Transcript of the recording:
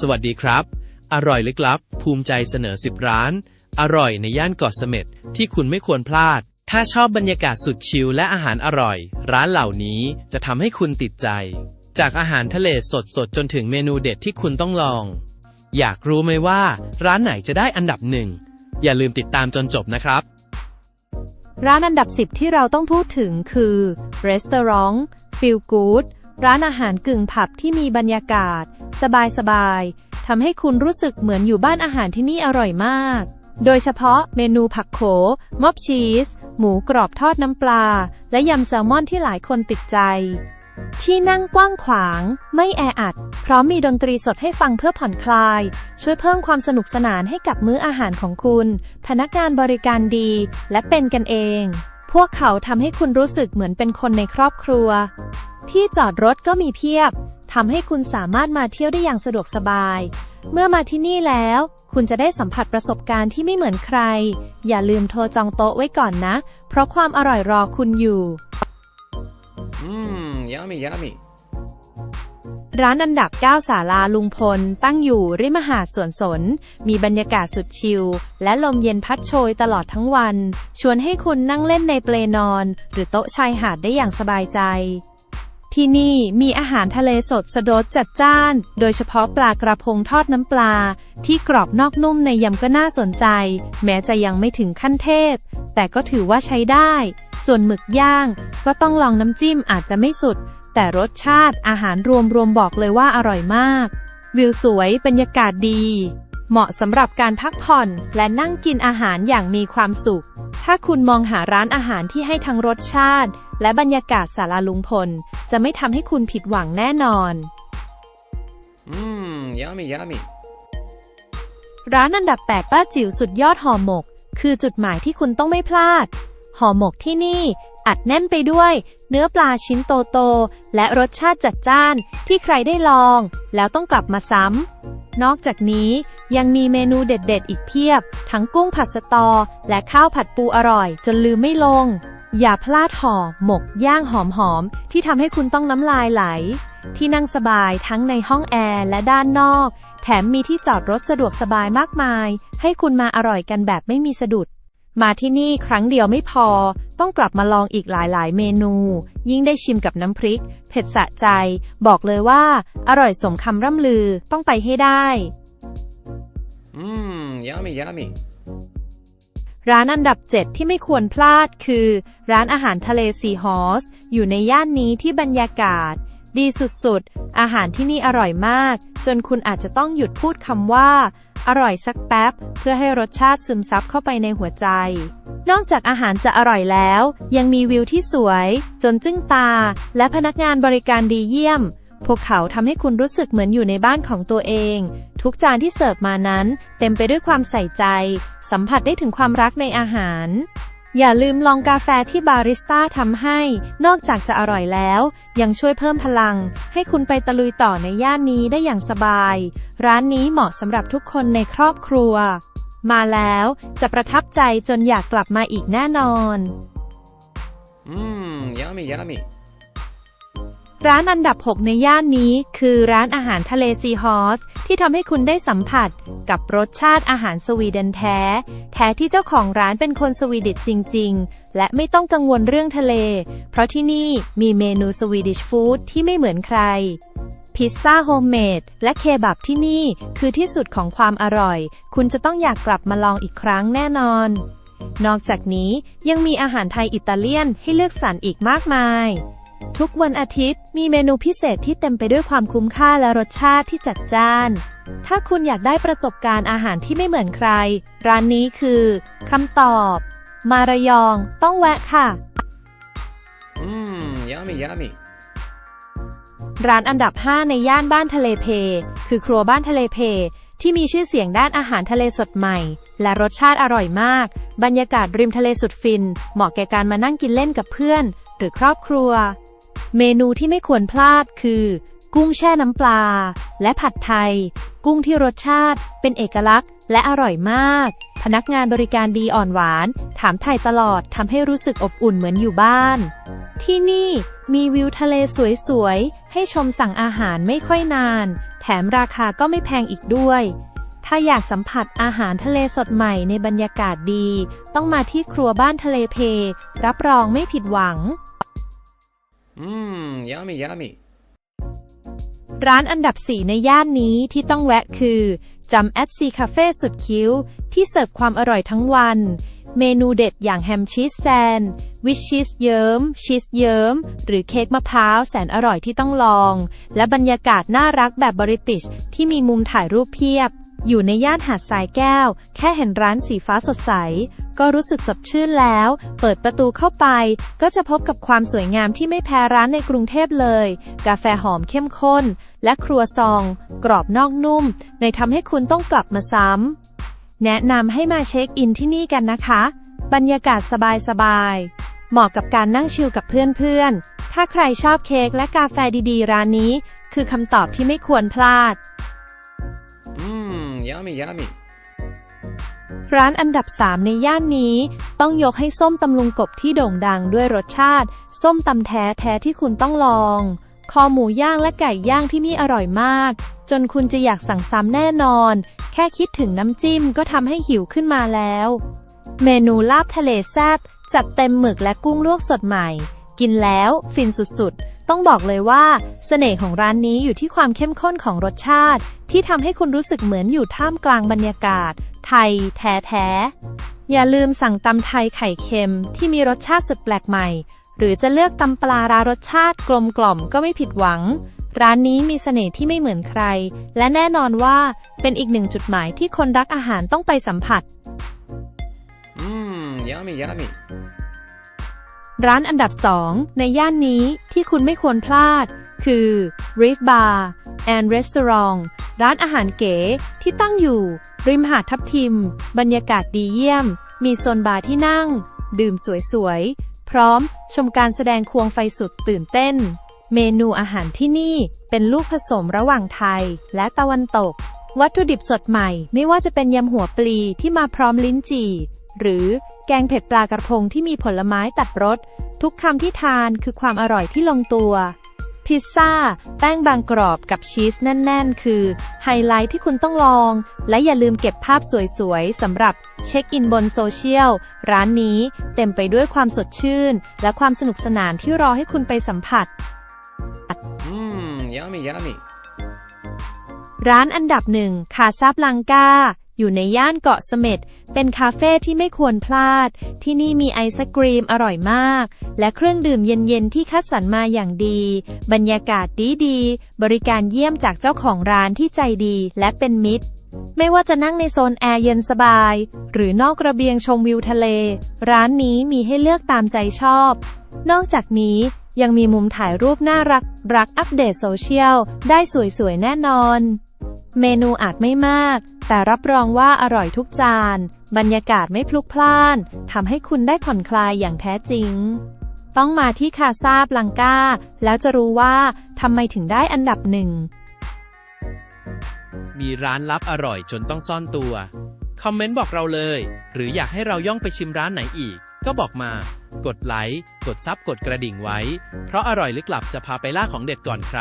สวัสดีครับ อร่อยลึกลับ ภูมิใจเสนอ 10 ร้าน อร่อยในย่านเกาะเสม็ดที่คุณไม่ควรพลาด ถ้าชอบบรรยากาศสุดชิลและอาหารอร่อย ร้านเหล่านี้จะทำให้คุณติดใจ จากอาหารทะเลสดสดๆจนถึงเมนูเด็ดที่คุณต้องลอง อยากรู้ไหมว่า ร้านไหนจะได้อันดับหนึ่ง อย่าลืมติดตามจนจบนะครับ ร้านอันดับ 10 ที่เราต้องพูดถึงคือ Restaurant Feel Good ร้านอาหารกึ่งผับที่มีบรรยากาศ สบายๆทำให้คุณรู้สึกเหมือนอยู่บ้านอาหารที่นี่อร่อยมาก โดยเฉพาะเมนูผักโขมอบชีส หมูกรอบทอดน้ำปลา และยำแซลมอนที่หลายคนติดใจ ที่นั่งกว้างขวาง ไม่แออัด พร้อมมีดนตรีสดให้ฟังเพื่อผ่อนคลาย ช่วยเพิ่มความสนุกสนานให้กับมื้ออาหารของคุณ พนักงานบริการดี และเป็นกันเอง พวกเขาทำให้คุณรู้สึกเหมือนเป็นคนในครอบครัว ที่จอดรถก็มีเพียบทำให้คุณสามารถมาเที่ยวได้อย่างสะดวกสบาย เมื่อมาที่นี่แล้ว คุณจะได้สัมผัสประสบการณ์ที่ไม่เหมือนใคร อย่าลืมโทรจองโต๊ะไว้ก่อนนะ เพราะความอร่อยรอคุณอยู่ อืม yummy, yummy. ร้านอันดับ 9 ศาลาลุงพล ตั้งอยู่ริมหาดสวนสน มีบรรยากาศสุดชิล และลมเย็นพัดโชยตลอดทั้งวัน ชวนให้คุณนั่งเล่นในเปลนอน หรือโต๊ะชายหาดได้อย่างสบายใจ ที่นี่มีอาหารทะเลสดสดดจัดจ้าน โดยเฉพาะปลากระพงทอดน้ำปลา ที่กรอบนอกนุ่มในยำก็น่าสนใจ แม้จะยังไม่ถึงขั้นเทพ แต่ก็ถือว่าใช้ได้ ส่วนหมึกย่าง ก็ต้องลองน้ำจิ้มอาจจะไม่สุด แต่รสชาติอาหารรวมๆบอกเลยว่าอร่อยมาก วิวสวยบรรยากาศดี เหมาะสำหรับการพักผ่อนและนั่งกินอาหารอย่างมีความสุข ถ้าคุณมองหาร้านอาหารที่ให้ทั้งรสชาติ และบรรยากาศสาราลุงพล จะไม่ทำให้คุณผิดหวังแน่นอน Mmm, yummy, yummy. ร้านอันดับ 8 ป้าจิ๋วสุดยอดห่อหมก คือจุดหมายที่คุณต้องไม่พลาด ห่อหมกที่นี่ อัดแน่นไปด้วย เนื้อปลาชิ้นโตๆและรสชาติจัดจ้านที่ใครได้ลอง แล้วต้องกลับมาซ้ำ นอกจากนี้ยังมีเมนูเด็ดๆ อีกเพียบ ทั้งกุ้งผัดสตอ และข้าวผัดปูอร่อย จนลืมไม่ลง อย่าพลาดห่อ หมกย่างหอมๆ ที่ทำให้คุณต้องน้ำลายไหล ที่นั่งสบายทั้งในห้องแอร์และด้านนอก แถมมีที่จอดรถสะดวกสบายมากมาย ให้คุณมาอร่อยกันแบบไม่มีสะดุด มาที่นี่ครั้งเดียวไม่พอ ต้องกลับมาลองอีกหลายๆ เมนู ยิ่งได้ชิมกับน้ำพริก เผ็ดสะใจ บอกเลยว่า อร่อยสมคำร่ำลือต้องไปให้ได้ Mmm, yummy, yummy. ร้านอันดับ 7 ที่ไม่ควรพลาดคือ ร้านอาหารทะเลซีฮอส อยู่ในย่านนี้ที่บรรยากาศ ดีสุดๆ อาหารที่นี่อร่อยมาก จนคุณอาจจะต้องหยุดพูดคำว่า อร่อยสักแป๊บ เพื่อให้รสชาติซึมซับเข้าไปในหัวใจ นอกจากอาหารจะอร่อยแล้ว ยังมีวิวที่สวย จนจึ้งตา และพนักงานบริการดีเยี่ยม พวกเขาทำให้คุณรู้สึกเหมือนอยู่ในบ้านของตัวเอง ทุกจานที่เสิร์ฟมานั้น เต็มไปด้วยความใส่ใจ สัมผัสได้ถึงความรักในอาหาร อย่าลืมลองกาแฟที่บาริสต้าทำให้ นอกจากจะอร่อยแล้ว ยังช่วยเพิ่มพลัง ให้คุณไปตะลุยต่อในย่านนี้ได้อย่างสบาย ร้านนี้เหมาะสำหรับทุกคนในครอบครัว มาแล้วจะประทับใจจนอยากกลับมาอีกแน่นอน Mmm, yummy, yummy. ร้านอันดับ 6 ในย่านนี้คือร้านอาหารทะเลซีฮอส ที่ทำให้คุณได้สัมผัสกับรสชาติอาหารสวีเดนแท้ แท้ที่เจ้าของร้านเป็นคนสวีเดิชจริง ๆ และไม่ต้องกังวลเรื่องทะเล เพราะที่นี่มีเมนูสวีดิชฟู้ดที่ไม่เหมือนใคร พิซซ่าโฮมเมดและเคบับที่นี่คือที่สุดของความอร่อย คุณจะต้องอยากกลับมาลองอีกครั้งแน่นอน นอกจากนี้ยังมีอาหารไทยอิตาเลียนให้เลือกสรรอีกมากมาย ทุกวันอาทิตย์มีเมนูพิเศษที่เต็มไปด้วยความคุ้มค่าและรสชาติที่จัดจ้าน ถ้าคุณอยากได้ประสบการณ์อาหารที่ไม่เหมือนใคร ร้านนี้คือคำตอบ มาระยองต้องแวะค่ะ Mmm, yummy, yummy. ร้านอันดับ 5 ในย่านบ้านทะเลเพ คือครัวบ้านทะเลเพ ที่มีชื่อเสียงด้านอาหารทะเลสดใหม่ และรสชาติอร่อยมาก บรรยากาศริมทะเลสุดฟิน เหมาะแก่การมานั่งกินเล่นกับเพื่อน หรือครอบครัว เมนูที่ไม่ควรพลาดคือ กุ้งแช่น้ำปลา และผัดไทย กุ้งที่รสชาติ เป็นเอกลักษณ์ และอร่อยมาก พนักงานบริการดีอ่อนหวาน ถามไทยตลอดทำให้รู้สึกอบอุ่นเหมือนอยู่บ้าน ที่นี่มีวิวทะเลสวยๆ ให้ชมสั่งอาหารไม่ค่อยนาน แถมราคาก็ไม่แพงอีกด้วยถ้าอยากสัมผัสอาหารทะเลสดใหม่ในบรรยากาศดี ต้องมาที่ครัวบ้านทะเลเพ รับรองไม่ผิดหวัง Mmm, yummy, yummy. ร้านอันดับ 4 ในย่านนี้ที่ต้องแวะคือจำแอดซีคาเฟ่สุดคิ้ว ที่เสิร์ฟความอร่อยทั้งวัน เมนูเด็ดอย่างแฮมชีสแซนวิชชีสเยิ้มชีสเยิ้ม หรือเค้กมะพร้าวแสนอร่อยที่ต้องลอง และบรรยากาศน่ารักแบบบริติช ที่มีมุมถ่ายรูปเพียบ อยู่ในย่านหาดทรายแก้ว แค่เห็นร้านสีฟ้าสดใส ก็รู้สึกสดชื่นแล้ว เปิดประตูเข้าไป ก็จะพบกับความสวยงามที่ไม่แพ้ร้านในกรุงเทพเลย กาแฟหอมเข้มข้น และครัวซอง กรอบนอกนุ่ม ในทำให้คุณต้องกลับมาซ้ำ แนะนำให้มาเช็คอินที่นี่กันนะคะ บรรยากาศสบายๆ เหมาะกับการนั่งชิลกับเพื่อนๆ ถ้าใครชอบเค้กและกาแฟดีๆ ร้านนี้ คือคำตอบที่ไม่ควรพลาด Mmm, yummy, yummy. ร้านอันดับ 3 ในย่านนี้ ต้องยกให้ส้มตำลุงกบที่โด่งดังด้วยรสชาติ ส้มตำแท้แท้ที่คุณต้องลอง คอหมูย่างและไก่ย่างที่นี่อร่อยมาก จนคุณจะอยากสั่งซ้ำแน่นอน แค่คิดถึงน้ำจิ้มก็ทำให้หิวขึ้นมาแล้ว เมนูลาบทะเลแซ่บจัดเต็มหมึกและกุ้งลวกสดใหม่ กินแล้ว ฟินสุดๆ ต้องบอกเลยว่าเสน่ห์ของร้านนี้อยู่ที่ความเข้มข้นของรสชาติ ที่ทำให้คุณรู้สึกเหมือนอยู่ท่ามกลางบรรยากาศ ไทย แท้ๆอย่าลืมสั่งตำไทยไข่เค็มที่มีรสชาติสุดแปลกใหม่ หรือจะเลือกตำปลารารสชาติกลมกล่อมก็ไม่ผิดหวัง ร้านนี้มีเสน่ห์ที่ไม่เหมือนใคร และแน่นอนว่าเป็นอีกหนึ่งจุดหมายที่คนรักอาหารต้องไปสัมผัส Mmm, yummy, yummy. ร้านอันดับ 2 ในย่านนี้ที่คุณไม่ควรพลาด คือ Reef Bar and Restaurant ร้านอาหารเก๋ที่ตั้งอยู่ ริมหาดทับทิม บรรยากาศดีเยี่ยม มีโซนบาร์ที่นั่ง ดื่มสวยๆ พร้อมชมการแสดงควงไฟสุดตื่นเต้น เมนูอาหารที่นี่เป็นลูกผสมระหว่างไทยและตะวันตก วัตถุดิบสดใหม่ไม่ว่าจะเป็นยำหัวปลีที่มาพร้อมลิ้นจี่ หรือแกงเผ็ดปลากระพงที่มีผลไม้ตัดรสทุกคำที่ทานคือความอร่อยที่ลงตัว พิซซ่า แป้งบางกรอบกับชีสแน่น ๆ คือ ไฮไลท์ที่คุณต้องลอง และอย่าลืมเก็บภาพสวยๆสำหรับเช็คอินบนโซเชียล ร้านนี้เต็มไปด้วยความสดชื่น และความสนุกสนานที่รอให้คุณไปสัมผัส Mmm, yummy, yummy. ร้านอันดับหนึ่งคาซาบลังกา อยู่ในย่านเกาะเสม็ด เป็นคาเฟ่ที่ไม่ควรพลาด ที่นี่มีไอศกรีมอร่อยมาก และเครื่องดื่มเย็นๆ ที่คัดสรรมาอย่างดี บรรยากาศดีๆ บริการเยี่ยมจากเจ้าของร้านที่ใจดีและเป็นมิตร ไม่ว่าจะนั่งในโซนแอร์เย็นสบาย หรือนอกระเบียงชมวิวทะเล ร้านนี้มีให้เลือกตามใจชอบ นอกจากนี้ยังมีมุมถ่ายรูปน่ารัก รักอัปเดตโซเชียล ได้สวยๆ แน่นอน เมนูอาจไม่มาก แต่รับรองว่าอร่อยทุกจาน บรรยากาศไม่พลุกพล่านทำให้คุณได้ผ่อนคลายอย่างแท้จริง ต้องมาที่คาซาบลังกาแล้วจะรู้ว่าทำไมถึงได้อันดับหนึ่ง มีร้านลับอร่อยจนต้องซ่อนตัว คอมเมนต์บอกเราเลย หรืออยากให้เราย่องไปชิมร้านไหนอีก ก็บอกมา กดไลค์ กดซับกดกระดิ่งไว้ เพราะอร่อยลึกลับจะพาไปล่าของเด็ดก่อนใคร